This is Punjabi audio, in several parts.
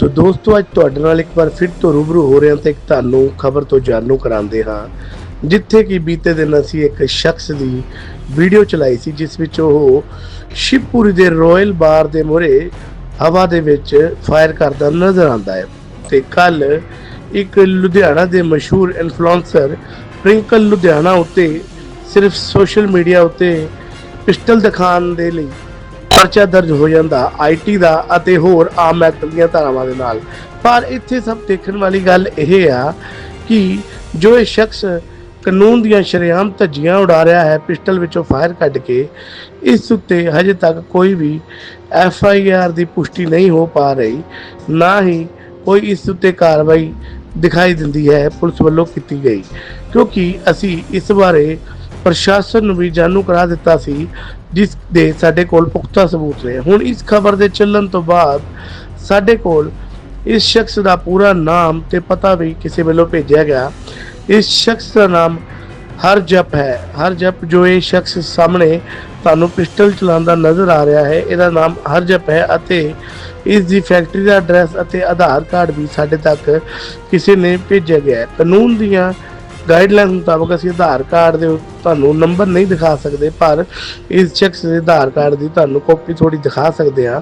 ਸੋ ਦੋਸਤੋ, ਅੱਜ ਤੁਹਾਡੇ ਨਾਲ ਇੱਕ ਵਾਰ ਫਿਰ ਤੋਂ ਰੂਬਰੂ ਹੋ ਰਹੇ ਹਾਂ ਤੇ ਇੱਕ ਤੁਹਾਨੂੰ ਖਬਰ ਤੋਂ ਜਾਣੂ ਕਰਾਉਂਦੇ ਹਾਂ, ਜਿੱਥੇ ਕਿ ਬੀਤੇ ਦਿਨ ਅਸੀਂ ਇੱਕ ਸ਼ਖਸ ਦੀ ਵੀਡੀਓ ਚਲਾਈ ਸੀ, ਜਿਸ ਵਿੱਚ ਉਹ ਸ਼ਿਵਪੁਰੀ ਦੇ ਰਾਇਲ ਬਾਰ ਦੇ ਮੂਹਰੇ ਹਵਾ ਦੇ ਵਿੱਚ ਫਾਇਰ ਕਰਦਾ ਨਜ਼ਰ ਆਉਂਦਾ ਹੈ ਤੇ ਕੱਲ ਇੱਕ ਲੁਧਿਆਣਾ ਦੇ ਮਸ਼ਹੂਰ ਇਨਫਲੂਐਂਸਰ ਪ੍ਰਿੰਕਲ ਲੁਧਿਆਣਾ ਉੱਤੇ ਸਿਰਫ ਸੋਸ਼ਲ ਮੀਡੀਆ ਉੱਤੇ ਪਿਸਟਲ ਦਿਖਾਉਣ ਦੇ ਲਈ ਪਰਚਾ ਦਰਜ ਹੋ ਜਾਂਦਾ ਆਈਟੀ ਦਾ ਅਤੇ ਹੋਰ ਆਮ ਐਕਟ ਦੀਆਂ ਧਾਰਾਵਾਂ ਦੇ ਨਾਲ। ਪਰ ਇੱਥੇ ਸਭ ਦੇਖਣ ਵਾਲੀ ਗੱਲ ਇਹ ਆ ਕਿ ਜੋ ਇਹ ਸ਼ਖਸ ਕਾਨੂੰਨ ਦੀਆਂ ਸ਼ਰੇਆਮ ਧੱਜੀਆਂ ਉਡਾ ਰਿਹਾ ਹੈ, ਪਿਸਟਲ ਵਿੱਚੋਂ ਫਾਇਰ ਕੱਢ ਕੇ, ਇਸ ਉੱਤੇ ਹਜੇ ਤੱਕ ਕੋਈ ਵੀ ਐਫ ਆਈ ਆਰ ਦੀ ਪੁਸ਼ਟੀ ਨਹੀਂ ਹੋ ਪਾ ਰਹੀ, ਨਾ ਹੀ ਕੋਈ ਇਸ ਉੱਤੇ ਕਾਰਵਾਈ ਦਿਖਾਈ ਦਿੰਦੀ ਹੈ ਪੁਲਿਸ ਵੱਲੋਂ ਕੀਤੀ ਗਈ। ਕਿਉਂਕਿ ਅਸੀਂ ਇਸ ਬਾਰੇ ਪ੍ਰਸ਼ਾਸਨ ਨੂੰ ਵੀ ਜਾਣੂ ਕਰਾ ਦਿੱਤਾ ਸੀ, ਜਿਸ ਦੇ ਸਾਡੇ ਕੋਲ ਪੁਖਤਾ ਸਬੂਤ ਨੇ ਹੁਣ ਇਸ ਖਬਰ ਦੇ ਚੱਲਣ ਤੋਂ ਬਾਅਦ ਸਾਡੇ ਕੋਲ ਇਸ ਸ਼ਖਸ ਦਾ ਪੂਰਾ ਨਾਮ ਤੇ ਪਤਾ ਵੀ ਕਿਸੇ ਵੱਲੋਂ ਭੇਜਿਆ ਗਿਆ। ਇਸ ਸ਼ਖਸ ਦਾ ਨਾਮ ਹਰਜਪ ਹੈ। ਹਰਜਪ ਜੋ ਇਹ ਸ਼ਖਸ ਸਾਹਮਣੇ ਤੁਹਾਨੂੰ ਪਿਸਟਲ ਚਲਾਉਂਦਾ ਨਜ਼ਰ ਆ ਰਿਹਾ ਹੈ, ਇਹਦਾ ਨਾਮ ਹਰਜਪ ਹੈ ਅਤੇ ਇਸ ਦੀ ਫੈਕਟਰੀ ਦਾ ਐਡਰੈਸ ਅਤੇ ਆਧਾਰ ਕਾਰਡ ਵੀ ਸਾਡੇ ਤੱਕ ਕਿਸੇ ਨੇ ਭੇਜਿਆ ਗਿਆ ਹੈ। ਕਾਨੂੰਨ ਦੀਆਂ ਗਾਈਡਲਾਈਨ ਮੁਤਾਬਕ ਅਸੀਂ ਆਧਾਰ ਕਾਰਡ ਦੇ ਤੁਹਾਨੂੰ ਨੰਬਰ ਨਹੀਂ ਦਿਖਾ ਸਕਦੇ, ਪਰ ਇਸ ਸ਼ਖਸ ਦੇ ਆਧਾਰ ਕਾਰਡ ਦੀ ਤੁਹਾਨੂੰ ਕਾਪੀ ਥੋੜੀ ਦਿਖਾ ਸਕਦੇ ਹਾਂ।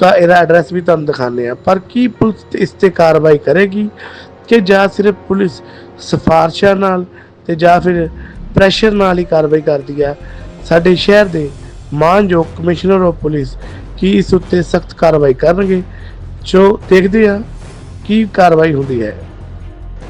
ਤਾਂ ਇਹਦਾ ਐਡਰੈਸ ਵੀ ਤੁਹਾਨੂੰ ਦਿਖਾਣੇ ਆ ਪਰ ਕੀ ਪੁਲਿਸ ਇਸ ਤੇ ਕਾਰਵਾਈ ਕਰੇਗੀ? ਕਿ ਜਾਂ ਸਿਰਫ ਪੁਲਿਸ ਸਿਫਾਰਸ਼ਾਂ ਨਾਲ ਤੇ ਜਾਂ ਫਿਰ ਪ੍ਰੈਸ਼ਰ ਨਾਲ ਹੀ ਕਾਰਵਾਈ ਕਰਦੀ ਆ ਸਾਡੇ ਸ਼ਹਿਰ ਦੇ ਮਾਨਯੋਗ ਕਮਿਸ਼ਨਰ ਆਫ ਪੁਲਿਸ ਕੀ ਇਸ ਉੱਤੇ ਸਖਤ ਕਾਰਵਾਈ ਕਰਨਗੇ? ਜੋ ਦੇਖਦੇ ਆ ਕੀ ਕਾਰਵਾਈ ਹੁੰਦੀ ਹੈ।